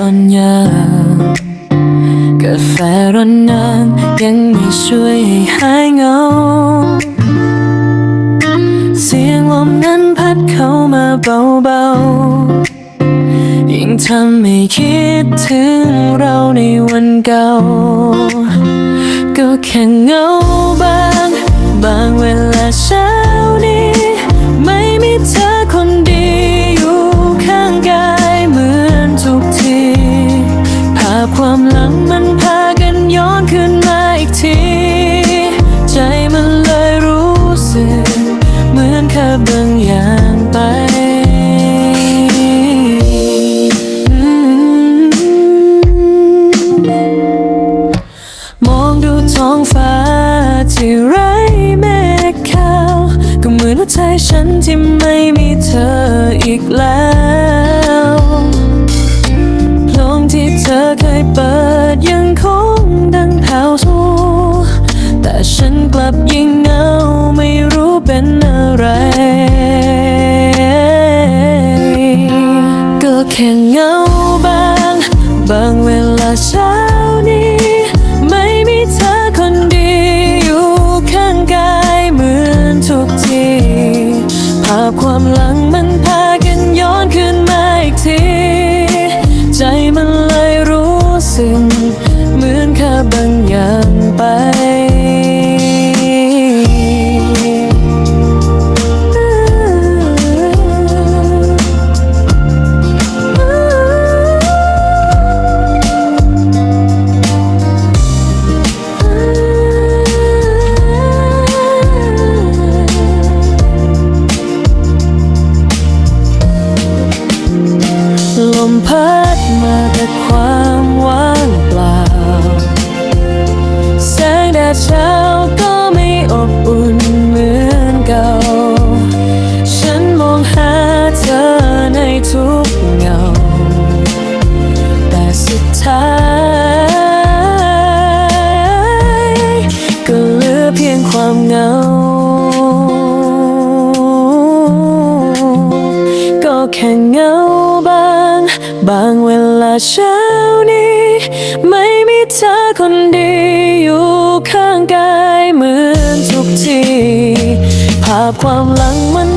อ่อนยากาแฟร้อนนานยังไม่ช่วยให้หายเหงา เสียงลมนั้นพัดเข้ามาเบาๆ ยิ่งทำให้คิดถึงเราในวันเก่า ก็แค่เหงาบาง บางเวลาเช้านี้ ฉันที่ไม่มีเธออีกแล้วโพรงที่เธอเคยเปิดยังคงดังแผ่วสูแต่ฉันกลับยิ่งเหงาไม่รู้เป็นอะไร ก็แค่เงา ภาพความหลัง พัดมาแต่ความว่างเปล่า แสงแดดเช้าก็ไม่อบอุ่นเหมือนเก่า ฉันมองหาเธอในทุกเงา แต่สุดท้าย ก็เหลือเพียงความเหงา ก็แค่เหงา บางเวลาเช้านี้ ไม่มีเธอคนดีอยู่ข้างกายเหมือนทุกที ภาพความหลังมัน